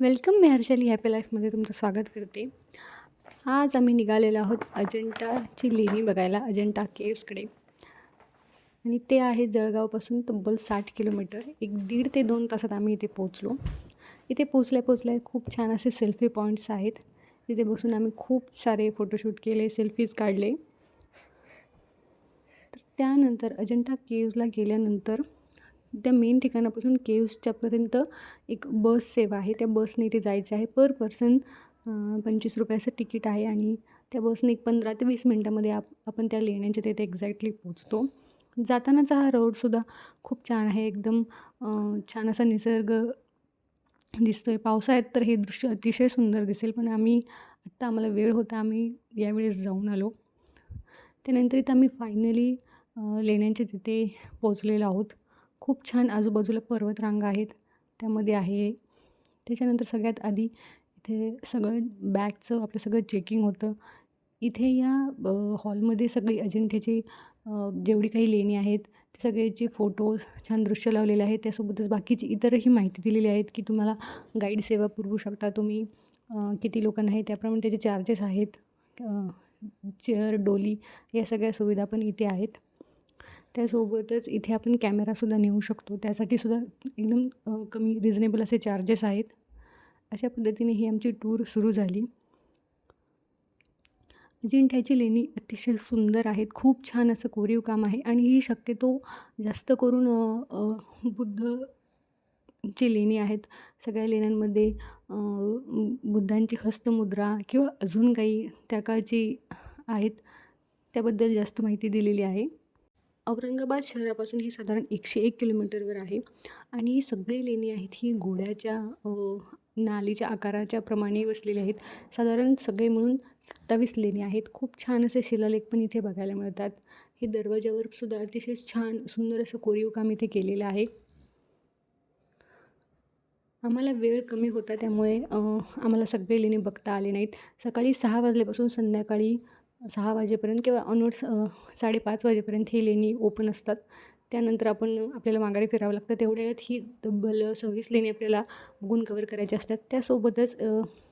Welcome मी Harshali happy लाईफमध्ये तुमचं स्वागत करते. आज आम्ही निघालेलो आहोत अजंठाची लेणी बघायला अजंठा केव्सकडे आणि ते आहे जळगावपासून तब्बल साठ किलोमीटर. एक दीड ते दोन तासात आम्ही इथे पोचलो इथे पोचल्या पोचल्या खूप छान असे सेल्फी पॉईंट्स आहेत. तिथे बसून आम्ही खूप सारे फोटोशूट केले सेल्फीज काढले. तर त्यानंतर अजंठा केव्जला गेल्यानंतर त्या मेन ठिकाणापासून केव्सच्यापर्यंत एक बस सेवा आहे. त्या बसने इथे जायचं आहे पर पर्सन पंचवीस रुपयाचं तिकीट आहे आणि त्या बसने एक पंधरा ते वीस मिनटामध्ये आप आपण त्या लेण्यांच्या तिथे एक्झॅक्टली पोचतो जातानाचा हा रोडसुद्धा खूप छान आहे. एकदम छान असा निसर्ग दिसतो आहे पावसाळ्यात तर हे दृश्य अतिशय सुंदर दिसेल पण आम्ही आत्ता आम्हाला वेळ होता आम्ही यावेळेस जाऊन आलो. त्यानंतर इथं आम्ही फायनली लेण्यांच्या तिथे पोचलेलो आहोत. खूप छान आजूबाजूला पर्वतरांगा आहेत. त्यामध्ये आहे. त्याच्यानंतर सगळ्यात आधी इथे सगळं बॅगचं आपलं सगळं चेकिंग होतं. इथे या हॉलमध्ये सगळी अजिंठ्याची जेवढी काही लेणी आहेत ते सगळ्याचे फोटोज छान दृश्य लावलेले आहेत. त्यासोबतच बाकीची इतरही माहिती दिलेली आहेत की तुम्हाला गाईड सेवा पुरवू शकता तुम्ही. किती लोकांना आहे त्याप्रमाणे त्याचे चार्जेस आहेत. चेअर डोली या सगळ्या सुविधा पण इथे आहेत. त्यासोबतच इथे आपण कॅमेरासुद्धा नेऊ शकतो. त्यासाठी सुद्धा एकदम कमी रिजनेबल असे चार्जेस आहेत. अशा पद्धतीने ही आमची टूर सुरू झाली. अजिंठ्याची लेणी अतिशय सुंदर आहेत. खूप छान असं कोरीव काम आहे आणि ही शक्यतो जास्त करून बुद्ध ची लेणी आहेत. सगळ्या लेण्यांमध्ये बुद्धांची हस्तमुद्रा किंवा अजून काही त्या काळची आहेत. त्याबद्दल जास्त माहिती दिलेली आहे. औरंगाबाद शहरापासून हे साधारण एकशे एक किलोमीटरवर आहे. आणि ही सगळी लेणी आहेत ही घोड्याच्या नालीच्या आकाराच्या प्रमाणे वसलेले आहेत. साधारण सगळे मिळून सत्तावीस लेणी आहेत. खूप छान असे शिलालेख पण इथे बघायला मिळतात. हे दरवाजावर सुद्धा अतिशय छान सुंदर असं कोरीव काम इथे केलेलं आहे. आम्हाला वेळ कमी होता त्यामुळे आम्हाला सगळे लेणी बघता आले नाहीत. सकाळी सहा वाजल्यापासून संध्याकाळी सहा वाजेपर्यंत किंवा ऑनवर्ड्स साडेपाच वाजेपर्यंत ही लेणी ओपन असतात. त्यानंतर आपण आपल्याला माघारी फिरावं लागतं. तेवढ्या वेळात ही तब्बल सव्वीस लेणी आपल्याला बघून कवर करायची असतात. त्यासोबतच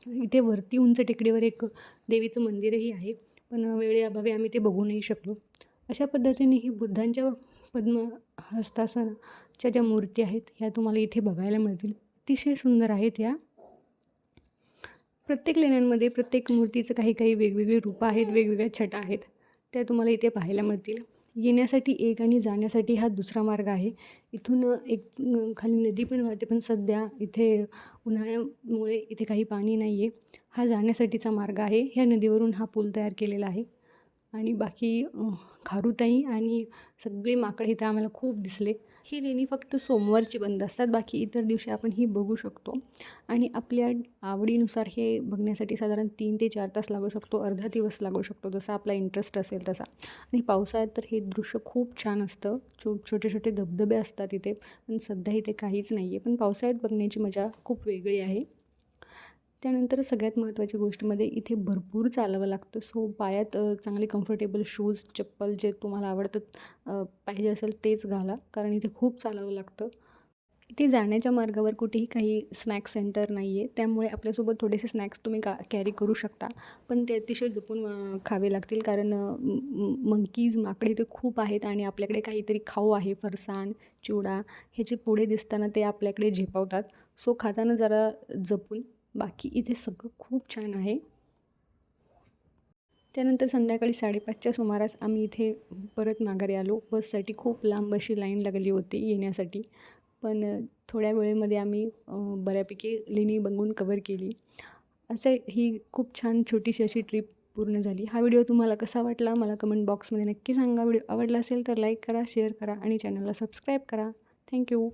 इथे वरती उंच टेकडीवर एक देवीचं मंदिरही आहे. पण वेळेअभावी आम्ही ते बघू नाही शकलो. अशा पद्धतीने ही बुद्धांच्या पद्म हस्तासनाच्या ज्या मूर्ती आहेत ह्या तुम्हाला इथे बघायला मिळतील. अतिशय सुंदर आहेत या प्रत्येक लेण्यांमध्ये प्रत्येक मूर्तीचं काही काही वेगवेगळी रूपं आहेत वेगवेगळ्या छटा आहेत. त्या तुम्हाला इथे पाहायला मिळतील. येण्यासाठी एक आणि जाण्यासाठी हा दुसरा मार्ग आहे. इथून एक खाली नदी पण वाहते पण सध्या इथे उन्हाळ्यामुळे इथे काही पाणी नाही आहे हा जाण्यासाठीचा मार्ग आहे. ह्या नदीवरून हा पूल तयार केलेला आहे. आणि बाकी खारुताई आणि सगळे माकडे इथे आम्हाला खूप दिसले. ही लेणी फक्त सोमवारची बंद असतात. बाकी इतर दिवशी आपण ही बघू शकतो. आणि आपल्या आवडीनुसार हे बघण्यासाठी साधारण तीन ते चार तास लागू शकतो. अर्धा दिवस लागू शकतो. जसा आपला इंटरेस्ट असेल तसा. आणि पावसाळ्यात तर हे दृश्य खूप छान असतं. छो छोटे छोटे धबधबे असतात इथे. पण सध्या इथे काहीच नाही आहे पण पावसाळ्यात बघण्याची मजा खूप वेगळी आहे. त्यानंतर सगळ्यात महत्त्वाची गोष्टमध्ये म्हणजे इथे भरपूर चालावं लागतं. सो पायात चांगले कम्फर्टेबल शूज चप्पल जे तुम्हाला आवडतं पाहिजे असेल तेच घाला कारण इथे खूप चालावं लागतं. इथे जाण्याच्या मार्गावर कुठेही काही स्नॅक्स सेंटर नाही आहे त्यामुळे आपल्यासोबत थोडेसे स्नॅक्स तुम्ही का कॅरी करू शकता. पण ते अतिशय जपून खावे लागतील कारण मंकीज माकडे इथे खूप आहेत आणि आपल्याकडे काहीतरी खाऊ आहे फरसाण चिवडा ह्याचे पुढे दिसताना ते आपल्याकडे झेपावतात. सो खाताना जरा जपून बाकी इथे सगळं खूप छान आहे. त्यानंतर संध्याकाळी साडेपाचच्या सुमारास आम्ही इथे परत माघारी आलो. बससाठी खूप लांब अशी लाईन लागली होती येण्यासाठी. पण थोड्या वेळेमध्ये आम्ही बऱ्यापैकी लेणी बघून कवर केली. असं ही खूप छान छोटीशी अशी ट्रिप पूर्ण झाली. हा व्हिडिओ तुम्हाला कसा वाटला? मला कमेंट बॉक्समध्ये नक्की सांगा. व्हिडिओ आवडला असेल तर लाईक करा शेअर करा आणि चॅनलला सबस्क्राईब करा. थँक्यू